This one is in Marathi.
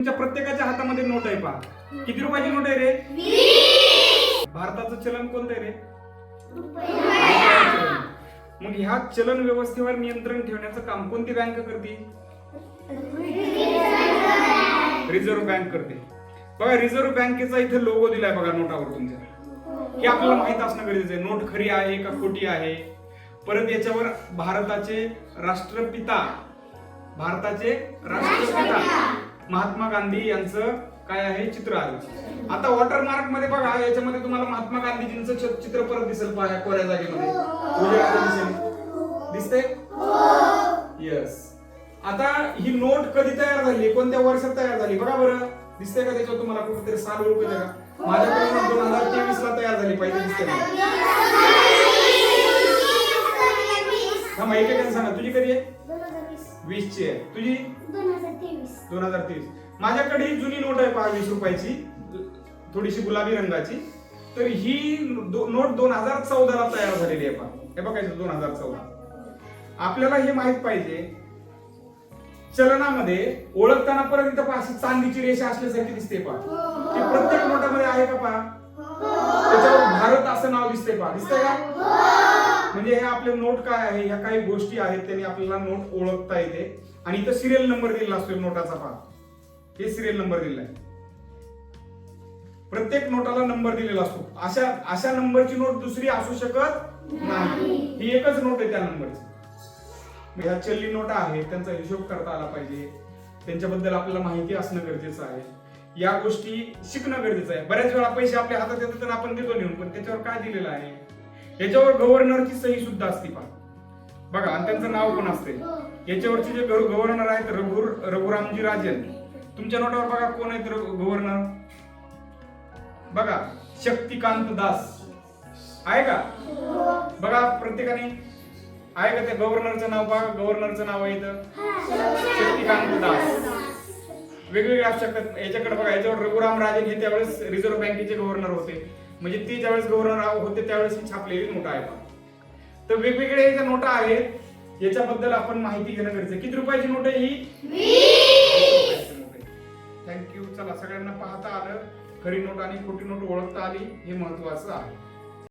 तुमच्या प्रत्येकाच्या हातामध्ये नोट आहे पहा. किती रुपयाची नोट आहे रे? भारताचं चलन कोणतं आहे रे? मग ह्या चलन व्यवस्थेवर नियंत्रण ठेवण्याचं काम कोणती बँक करते? रिझर्व्ह बँक करते. बघा रिझर्व्ह बँकेचा इथे लोगो दिलाय बघा नोटावर तुमच्या. हे आपल्याला माहीत असणं गरजेचं आहे. नोट खरी आहे का खोटी आहे? परत याच्यावर भारताचे राष्ट्रपिता भारताचे राष्ट्रपिता. महात्मा गांधी यांचं काय आहे? चित्र आहे. आता वॉटरमार्कमध्ये बघा याच्यामध्ये तुम्हाला महात्मा गांधीजींचं चित्र परत दिसेल पाया कोऱ्या जागेमध्ये. दिसते येस आता ही नोट कधी तयार झाली? कोणत्या वर्षात तयार झाली? बघा बरं. दिसते का त्याच्यावर तुम्हाला कुठेतरी साल रुपये का? माझ्याकडे दोन हजार तेवीस ला तयार झाली पाहिजे दिसते का थांबा एक एक सांगा तुझी कधी आहे? वीस. ची आहे. तुझी? दोन हजार तेवीस. माझ्याकडे ही जुनी नोट आहे पहा वीस रुपयाची. थोडीशी गुलाबी रंगाची. तर ही दो- नोट दोन हजार चौदा ला तयार झालेली आहे पहा. हे बघायचं दोन हजार चौदा. आपल्याला हे माहीत पाहिजे चलनामध्ये ओळखताना परत इथं पहा अशी चांदीची रेषा असल्यासारखी दिसते पहा. ती प्रत्येक नोटामध्ये आहे का पहा? त्याच्यावर भारत असं नाव दिसतंय पहा. दिसतंय का? म्हणजे हे आपले नोट काय आहे? ह्या काही गोष्टी आहेत त्यांनी आपल्याला नोट ओळखता येते. आणि इथं सिरियल नंबर दिलेला असतो नोटाचा पहा. हे सिरियल नंबर दिलेला आहे. प्रत्येक नोटाला नंबर दिलेला असतो. अशा अशा नंबरची नोट दुसरी असू शकत नाही. ही एकच नोट आहे त्या नंबरची ह्या चल्ली नोटा आहेत त्यांचा हिशोब करता आला पाहिजे. त्यांच्याबद्दल आपल्याला माहिती असणं गरजेचं आहे. या गोष्टी शिकणं गरजेचं आहे. बऱ्याच वेळा पैसे आपल्या हातात येतात तर आपण देतो नेऊन पण त्याच्यावर काय दिलेलं आहे? याच्यावर गव्हर्नरची सही सुद्धा असते पहा. बघा आणि त्यांचं नाव पण असते. याच्यावरचे जे गव्हर्नर आहेत रघुर रघुरामजी राजन तुमच्या नोटावर बघा कोण आहेत गव्हर्नर बघा शक्तिकांत दास. आहे का? बघा प्रत्येकाने. आहे का त्या गव्हर्नरचं नाव? बघा गव्हर्नरचं नाव आहे इथं. शक्तिकांत दास. वेगवेगळे असू शकतात याच्याकडे बघा याच्यावर रघुराम राजन हे त्यावेळेस रिझर्व्ह बँकेचे गव्हर्नर होते. म्हणजे ते ज्यावेळेस गव्हर्नर होते त्यावेळेस ही छापलेली नोटा आहे. तर वेगवेगळे ज्या नोटा आहेत याच्याबद्दल आपण माहिती घेणं गरजेचं. किती रुपयाची नोट आहे ही? थँक्यू चला सगळ्यांना पाहता आलं. खरी नोट आणि खोटी नोट ओळखता आली हे महत्वाचं आहे.